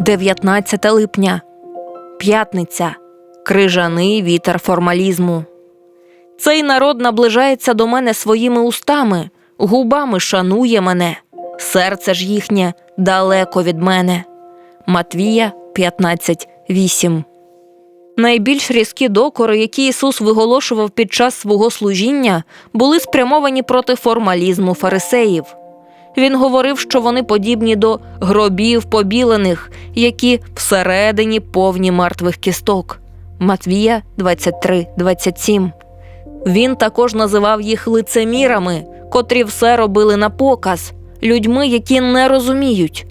19 липня. П'ятниця. Крижаний вітер формалізму. Цей народ наближається до мене своїми устами, губами шанує мене, серце ж їхнє далеко від мене. Матвія 15.8 Найбільш різкі докори, які Ісус виголошував під час свого служіння, були спрямовані проти формалізму фарисеїв. Він говорив, що вони подібні до гробів побілених, які всередині повні мертвих кісток. Матвія 23.27 Він також називав їх лицемірами, котрі все робили на показ, людьми, які не розуміють.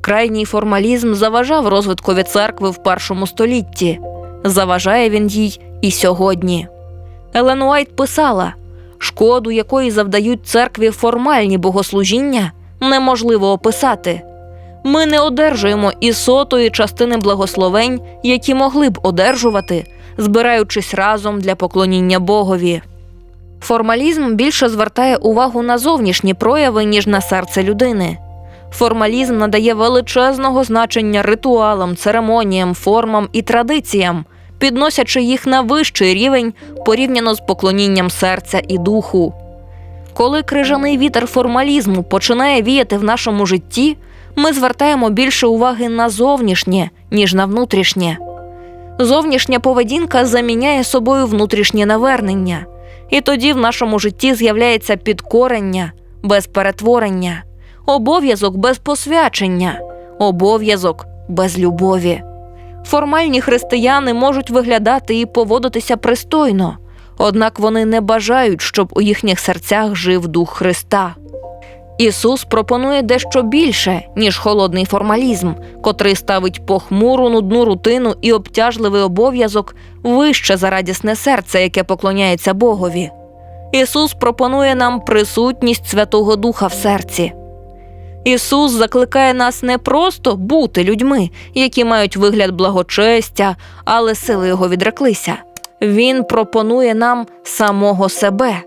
Крайній формалізм заважав розвиткові церкви в першому столітті. Заважає він їй і сьогодні. Елен Уайт писала: шкоду, якої завдають церкві формальні богослужіння, неможливо описати. Ми не одержуємо і сотої частини благословень, які могли б одержувати, збираючись разом для поклоніння Богові. Формалізм більше звертає увагу на зовнішні прояви, ніж на серце людини. Формалізм надає величезного значення ритуалам, церемоніям, формам і традиціям, підносячи їх на вищий рівень порівняно з поклонінням серця і духу. Коли крижаний вітер формалізму починає віяти в нашому житті, ми звертаємо більше уваги на зовнішнє, ніж на внутрішнє. Зовнішня поведінка заміняє собою внутрішнє навернення, і тоді в нашому житті з'являється підкорення без перетворення обов'язок без посвячення, обов'язок без любові. Формальні християни можуть виглядати і поводитися пристойно, однак вони не бажають, щоб у їхніх серцях жив дух Христа. Ісус пропонує дещо більше, ніж холодний формалізм, котрий ставить похмуру нудну рутину і обтяжливий обов'язок вище за радісне серце, яке поклоняється Богові. Ісус пропонує нам присутність Святого Духа в серці. Ісус закликає нас не просто бути людьми, які мають вигляд благочестя, але сили його відреклися. Він пропонує нам самого себе.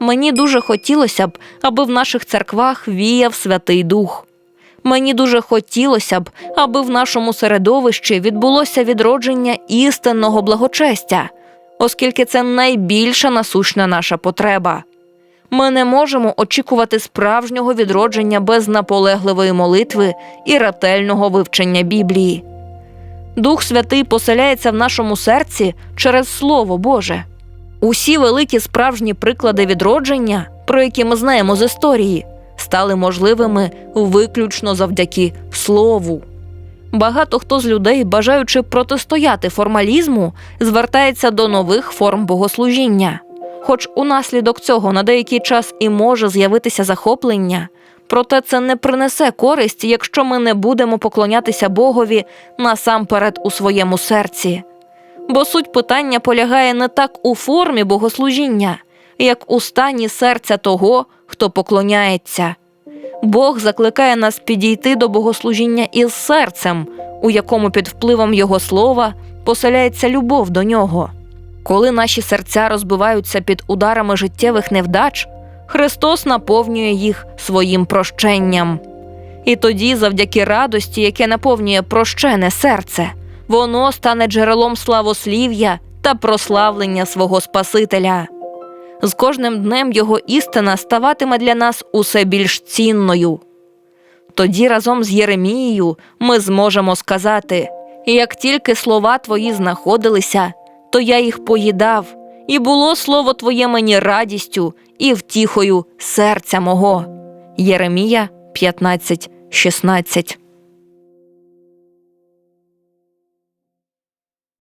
Мені дуже хотілося б, аби в наших церквах віяв Святий Дух. Мені дуже хотілося б, аби в нашому середовищі відбулося відродження істинного благочестя, оскільки це найбільша насущна наша потреба. Ми не можемо очікувати справжнього відродження без наполегливої молитви і ретельного вивчення Біблії. Дух Святий поселяється в нашому серці через Слово Боже. Усі великі справжні приклади відродження, про які ми знаємо з історії, стали можливими виключно завдяки Слову. Багато хто з людей, бажаючи протистояти формалізму, звертається до нових форм богослужіння. Хоч унаслідок цього на деякий час і може з'явитися захоплення, проте це не принесе користь, якщо ми не будемо поклонятися Богові насамперед у своєму серці. Бо суть питання полягає не так у формі богослужіння, як у стані серця того, хто поклоняється. Бог закликає нас підійти до богослужіння із серцем, у якому під впливом Його слова поселяється любов до нього. Коли наші серця розбиваються під ударами життєвих невдач, Христос наповнює їх своїм прощенням. І тоді, завдяки радості, яке наповнює прощене серце, воно стане джерелом славослів'я та прославлення свого Спасителя. З кожним днем його істина ставатиме для нас усе більш цінною. Тоді разом з Єремією ми зможемо сказати: як тільки слова твої знаходилися, то я їх поїдав, і було слово Твоє мені радістю і втіхою серця мого. Єремія 15, 16